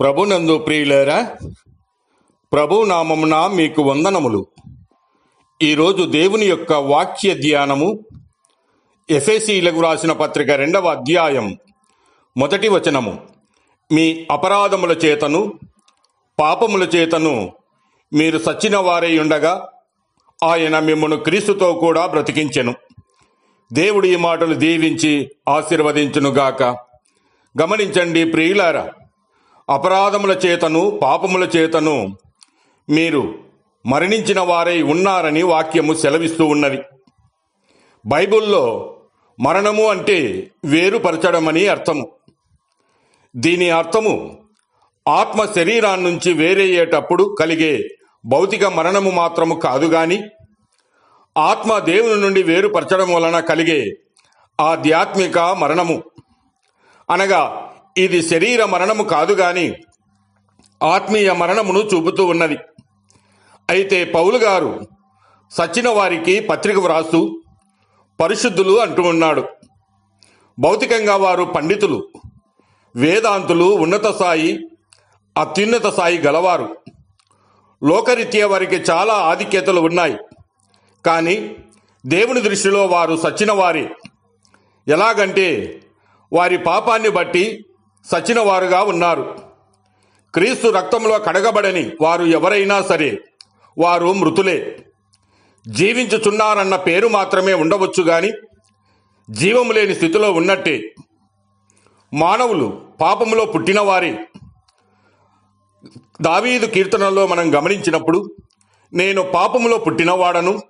ప్రభునందు ప్రియులేరా ప్రభు నామమున మీకు వందనములు. ఈరోజు దేవుని యొక్క వాక్య ధ్యానము ఎఫ్ఎసీలకు రాసిన పత్రిక రెండవ అధ్యాయం మొదటి వచనము. మీ అపరాధముల చేతను పాపముల చేతను మీరు సచ్చిన వారై ఉండగా ఆయన మిమ్మను క్రీస్తుతో కూడా బ్రతికించెను. దేవుడు ఈ మాటలు దీవించి ఆశీర్వదించునుగాక. గమనించండి ప్రియులారా అపరాధముల చేతను పాపముల చేతను మీరు మరణించిన వారై ఉన్నారని వాక్యము సెలవిస్తూ ఉన్నది. బైబిల్లో మరణము అంటే వేరుపరచడమని అర్థము. దీని అర్థము ఆత్మ శరీరాన్నించి వేరయ్యేటప్పుడు కలిగే భౌతిక మరణము మాత్రము కాదు గాని ఆత్మ దేవుని నుండి వేరుపరచడం వలన కలిగే ఆధ్యాత్మిక మరణము. అనగా ఇది శరీర మరణము కాదు గాని ఆత్మీయ మరణమును చూపుతూ ఉన్నది. అయితే పౌలు గారు సచ్చిన వారికి పత్రిక వ్రాస్తూ పరిశుద్ధులు అంటూ ఉన్నాడు. భౌతికంగా వారు పండితులు వేదాంతులు ఉన్నత స్థాయి అత్యున్నత స్థాయి గలవారు. లోకరీత్యా వారికి చాలా ఆధిక్యతలు ఉన్నాయి. కానీ దేవుని దృష్టిలో వారు సచ్చిన వారి. ఎలాగంటే వారి పాపాన్ని బట్టి సచినవారుగా ఉన్నారు. క్రీస్తు రక్తంలో కడగబడని వారు ఎవరైనా సరే వారు మృతులే. జీవించుచున్నారన్న పేరు మాత్రమే ఉండవచ్చు గాని జీవము లేని స్థితిలో ఉన్నట్టే. మానవులు పాపములో పుట్టినవారే. దావీదు కీర్తనలో మనం గమనించినప్పుడు నేను పాపములో పుట్టినవాడను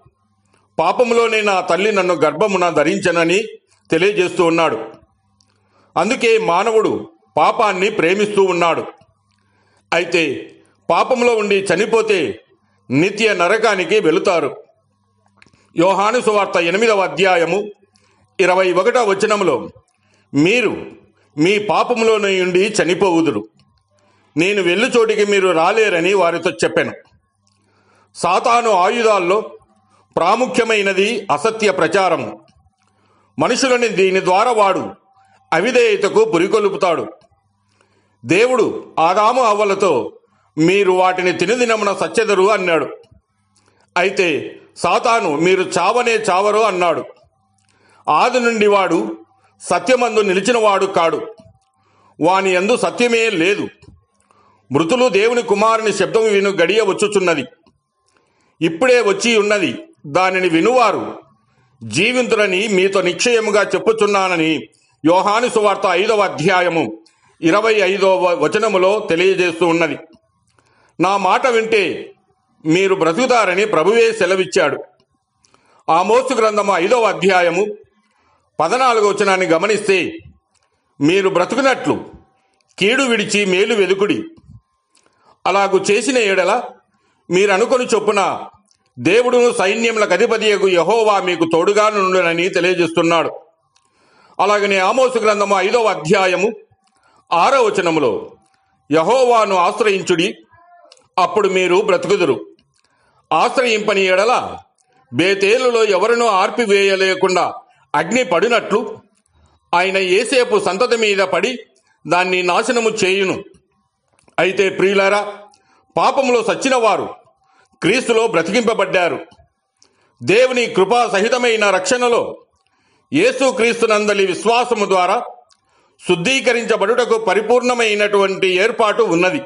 పాపములోనే నా తల్లి నన్ను గర్భమున ధరించనని తెలియజేస్తూ ఉన్నాడు. అందుకే మానవుడు పాపాన్ని ప్రేమిస్తూ ఉన్నాడు. అయితే పాపంలో ఉండి చనిపోతే నిత్య నరకానికి వెళుతారు. యోహాను సువార్త ఎనిమిదవ అధ్యాయము ఇరవై ఒకటవ వచనములో మీరు మీ పాపంలోనే నుండి చనిపోవుదురు. నేను వెళ్ళు చోటికి మీరు రాలేరని వారితో చెప్పాను. సాతాను ఆయుధాల్లో ప్రాముఖ్యమైనది అసత్య ప్రచారము. మనుషులని దీని ద్వారా వాడు అవిధేయతకు పురికొల్పుతాడు. దేవుడు ఆదాము అవ్వలతో మీరు వాటిని తినదినమున సచ్చెదరు అన్నాడు. అయితే సాతాను మీరు చావనే చావరు అన్నాడు. ఆది నుండి వాడు సత్యమందు నిలిచినవాడు కాడు. వాని యందు సత్యమే లేదు. మృతులు దేవుని కుమారుని శబ్దం విను గడియ వచ్చుచున్నది. ఇప్పుడే వచ్చి ఉన్నది. దానిని వినువారు. జీవింతులని మీతో నిశ్చయముగా చెప్పుచున్నానని యోహాను సువార్త ఐదవ అధ్యాయము. ఇరవై ఐదవ వచనములో తెలియజేస్తూ ఉన్నది. నా మాట వింటే మీరు బ్రతుకుతారని ప్రభువే సెలవిచ్చాడు. ఆమోసు గ్రంథము ఐదవ అధ్యాయము పదనాలుగు వచనాన్ని గమనిస్తే మీరు బ్రతుకునట్లు కీడు విడిచి మేలు వెదుకుడి. అలాగు చేసిన ఏడల మీరనుకొని చొప్పున దేవుడును సైన్యములకు అధిపతియకు యహోవా మీకు తోడుగా నుండునని తెలియజేస్తున్నాడు. అలాగనే ఆమోసు గ్రంథము ఐదవ అధ్యాయము ఆరో వచనములో యహోవాను ఆశ్రయించుడి అప్పుడు మీరు బ్రతుకుదురు. ఆశ్రయింపని ఎడల బేతేలులో ఎవరినూ ఆర్పివేయలేకుండా అగ్ని పడినట్లు ఆయన ఏసేపు సంతతి మీద పడి దాన్ని నాశనము చేయును. అయితే ప్రియులారా పాపములో సచ్చినవారు క్రీస్తులో బ్రతికింపబడ్డారు. దేవుని కృపా సహితమైన రక్షణలో యేసు క్రీస్తునందలి విశ్వాసము ద్వారా శుద్ధీకరించబడుటకు పరిపూర్ణమైనటువంటి ఏర్పాటు ఉన్నది.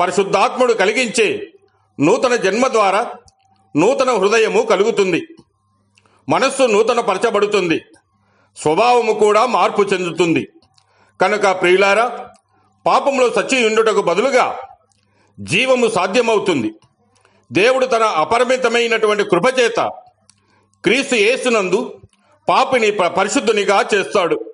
పరిశుద్ధాత్ముడు కలిగించే నూతన జన్మ ద్వారా నూతన హృదయము కలుగుతుంది. మనస్సు నూతన పరచబడుతుంది స్వభావము కూడా మార్పు చెందుతుంది. కనుక ప్రియులారా పాపంలో సచ్చి బదులుగా జీవము సాధ్యమవుతుంది. దేవుడు తన అపరిమితమైనటువంటి కృపచేత క్రీస్తు యేసునందు పాపిని ప- పరిశుద్ధునిగా చేస్తాడు.